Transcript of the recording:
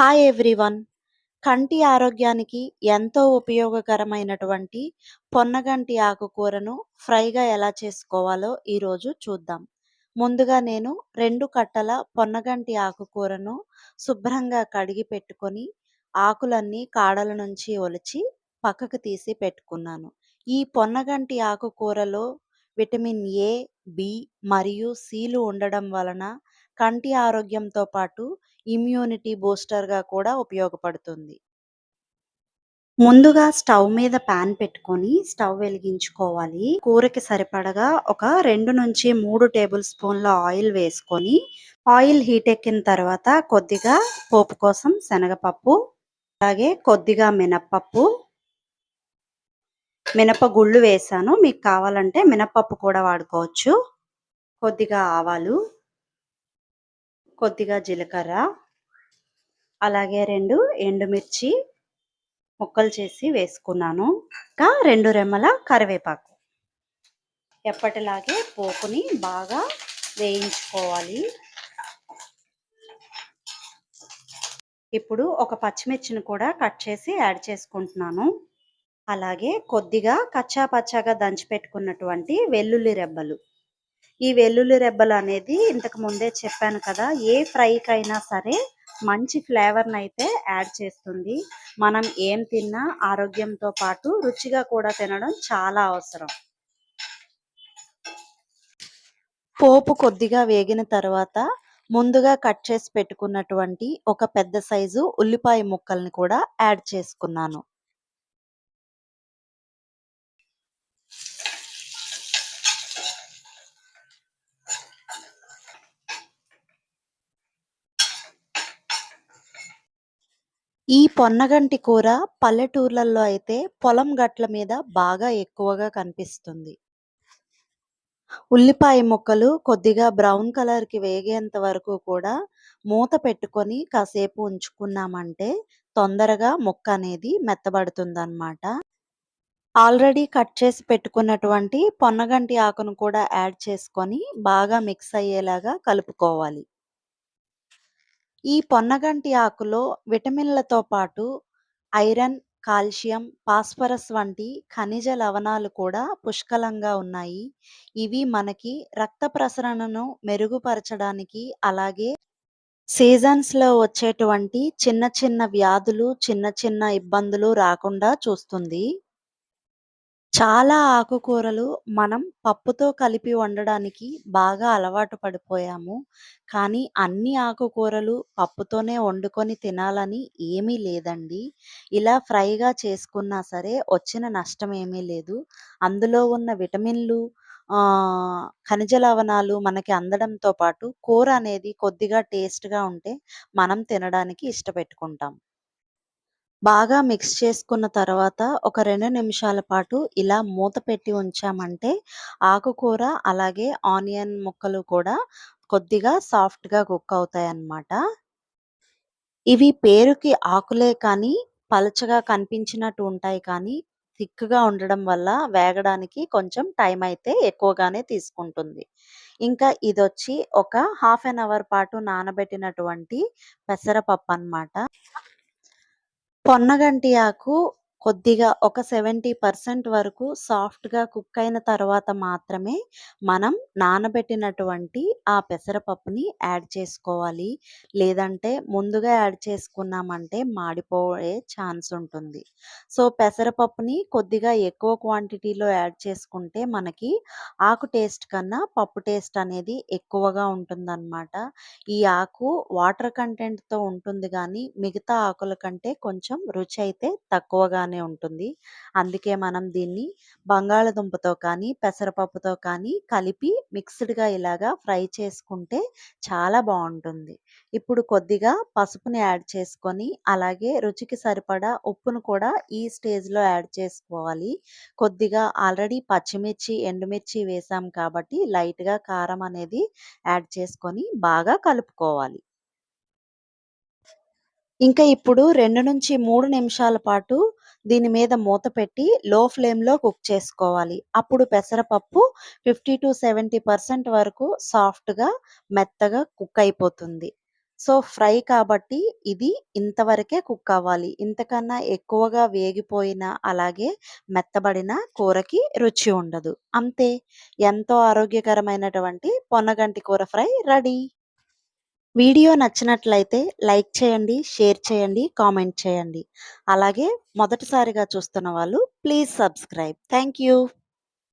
Hi everyone కంటి ఆరోగ్యానికి ఎంతో ఉపయోగకరమైనటువంటి పొన్నగంటి ఆకుకూరను ఫ్రైగా ఎలా చేసుకోవాలో ఈరోజు చూద్దాం. ముందుగా నేను రెండు కట్టల పొన్నగంటి ఆకుకూరను శుభ్రంగా కడిగి పెట్టుకొని ఆకులన్నీ కాడల నుంచి ఒలిచి పక్కకు తీసి పెట్టుకున్నాను. ఈ పొన్నగంటి ఆకుకూరలో విటమిన్ ఏ బి మరియు సిలు ఉండడం వలన కంటి ఆరోగ్యంతో పాటు ఇమ్యూనిటీ బూస్టర్‌గా కూడా ఉపయోగపడుతుంది. ముందుగా స్టవ్ మీద పాన్ పెట్టుకొని స్టవ్ వెలిగించుకోవాలి. కూరకి సరిపడగా ఒక రెండు నుంచి మూడు టేబుల్ స్పూన్ల ఆయిల్ వేసుకొని ఆయిల్ హీట్ ఎక్కిన తర్వాత కొద్దిగా పోపు కోసం శనగపప్పు, అలాగే కొద్దిగా మినప్పప్పు మినప గుళ్ళు వేసాను. మీకు కావాలంటే మినపప్పు కూడా వాడుకోవచ్చు. కొద్దిగా ఆవాలు కొద్దిగా జీలకర్ర అలాగే రెండు ఎండుమిర్చి ముక్కలు చేసి వేసుకున్నాను. ఇంకా రెండు రెమ్మల కరివేపాకు. ఎప్పటిలాగే పోపుని బాగా వేయించుకోవాలి. ఇప్పుడు ఒక పచ్చిమిర్చిని కూడా కట్ చేసి యాడ్ చేసుకుంటున్నాను. అలాగే కొద్దిగా కచ్చా పచ్చాగా దంచి పెట్టుకున్నటువంటి వెల్లుల్లి రెబ్బలు. ఈ వెల్లుల్లి రెబ్బలు అనేది ఇంతకు ముందే చెప్పాను కదా ఏ ఫ్రైకైనా సరే మంచి ఫ్లేవర్ని అయితే యాడ్ చేస్తుంది. మనం ఏం తిన్నా ఆరోగ్యంతో పాటు రుచిగా కూడా తినడం చాలా అవసరం. పోపు కొద్దిగా వేగిన తర్వాత ముందుగా కట్ చేసి పెట్టుకున్నటువంటి ఒక పెద్ద సైజు ఉల్లిపాయ ముక్కల్ని కూడా యాడ్ చేసుకున్నాను. ఈ పొన్నగంటి కూర పల్లెటూర్లలో అయితే పొలం గట్ల మీద బాగా ఎక్కువగా కనిపిస్తుంది. ఉల్లిపాయ ముక్కలు కొద్దిగా బ్రౌన్ కలర్‌కి వేగేంత వరకు కూడా మూత పెట్టుకొని కాసేపు ఉంచుకున్నామంటే తొందరగా ముక్క అనేది మెత్తబడుతుందన్నమాట ఆల్రెడీ కట్ చేసి పెట్టుకున్నటువంటి పొన్నగంటి ఆకును కూడా యాడ్ చేసుకొని బాగా మిక్స్ అయ్యేలాగా కలుపుకోవాలి. ఈ పొన్నగంటి ఆకులో విటమిన్లతో పాటు ఐరన్, కాల్షియం, ఫాస్ఫరస్ వంటి ఖనిజ లవణాలు కూడా పుష్కలంగా ఉన్నాయి. ఇవి మనకి రక్త ప్రసరణను మెరుగుపరచడానికి అలాగే సీజన్స్‌లో వచ్చేటువంటి చిన్న చిన్న వ్యాధులు, చిన్న చిన్న ఇబ్బందులు రాకుండా చూస్తుంది. చాలా ఆకుకూరలు మనం పప్పుతో కలిపి వండడానికి బాగా అలవాటు పడిపోయాము. కానీ అన్ని ఆకుకూరలు పప్పుతోనే వండుకొని తినాలని ఏమీ లేదండి. ఇలా ఫ్రైగా చేసుకున్నా సరే వచ్చిన నష్టం ఏమీ లేదు. అందులో ఉన్న విటమిన్‌లు ఖనిజ లవణాలు మనకి అందడంతో పాటు కూర అనేది కొద్దిగా టేస్ట్‌గా ఉంటే మనం తినడానికి ఇష్టపెట్టుకుంటాం. బాగా మిక్స్ చేసుకున్న తర్వాత ఒక రెండు నిమిషాల పాటు ఇలా మూత పెట్టి ఉంచామంటే ఆకుకూర అలాగే ఆనియన్ ముక్కలు కూడా కొద్దిగా సాఫ్ట్‌గా కుక్ అవుతాయన్నమాట. ఇవి పేరుకి ఆకులే కానీ పలచగా కనిపించినట్టు ఉంటాయి కానీ థిక్‌గా ఉండడం వల్ల వేగడానికి కొంచెం టైం అయితే ఎక్కువగానే తీసుకుంటుంది. ఇంకా ఇదొచ్చి ఒక హాఫ్ అన్ అవర్ పాటు నానబెట్టినటువంటి పెసరపప్పు అన్నమాట. పొన్నగంటి ఆకు కొద్దిగా ఒక సెవెంటీ పర్సెంట్ వరకు సాఫ్ట్‌గా కుక్ అయిన తర్వాత మాత్రమే మనం నానబెట్టినటువంటి ఆ పెసరపప్పుని యాడ్ చేసుకోవాలి. లేదంటే ముందుగా యాడ్ చేసుకున్నామంటే మాడిపోయే ఛాన్స్ ఉంటుంది. సో, పెసరపప్పుని కొద్దిగా ఎక్కువ క్వాంటిటీలో యాడ్ చేసుకుంటే మనకి ఆకు టేస్ట్ కన్నా పప్పు టేస్ట్ అనేది ఎక్కువగా ఉంటుందన్నమాట. ఈ ఆకు వాటర్ కంటెంట్‌తో ఉంటుంది కానీ మిగతా ఆకుల కంటే కొంచెం రుచి అయితే తక్కువగానే ఉంటుంది. అందుకే మనం దీన్ని బంగాళదుంపతో కానీ, పెసరపప్పుతో కానీ కలిపి మిక్స్‌డ్‌గా ఇలాగా ఫ్రై చేసుకుంటే చాలా బాగుంటుంది ఇప్పుడు కొద్దిగా పసుపుని యాడ్ చేసుకొని, అలాగే రుచికి సరిపడా ఉప్పును కూడా ఈ స్టేజ్‌లో యాడ్ చేసుకోవాలి. కొద్దిగా ఆల్రెడీ పచ్చిమిర్చి, ఎండుమిర్చి వేసాం కాబట్టి లైట్‌గా కారం అనేది యాడ్ చేసుకొని బాగా కలుపుకోవాలి. ఇంకా ఇప్పుడు రెండు నుంచి మూడు నిమిషాల పాటు దీని మీద మూత పెట్టి లో ఫ్లేమ్‌లో కుక్ చేసుకోవాలి. అప్పుడు పెసరపప్పు ఫిఫ్టీ టు సెవెంటీ పర్సెంట్ వరకు సాఫ్ట్‌గా, మెత్తగా కుక్ అయిపోతుంది. సో, ఫ్రై కాబట్టి ఇది ఇంతవరకే కుక్ అవ్వాలి. ఇంతకన్నా ఎక్కువగా వేగిపోయినా, అలాగే మెత్తబడిన కూరకి రుచి ఉండదు. అంతే ఎంతో ఆరోగ్యకరమైనటువంటి పొన్నగంటి కూర ఫ్రై రెడీ. వీడియో నచ్చినట్లయితే లైక్ చేయండి, షేర్ చేయండి, కామెంట్ చేయండి. అలాగే మొదటిసారిగా చూస్తున్న వాళ్ళు ప్లీజ్ సబ్స్క్రైబ్. Thank you.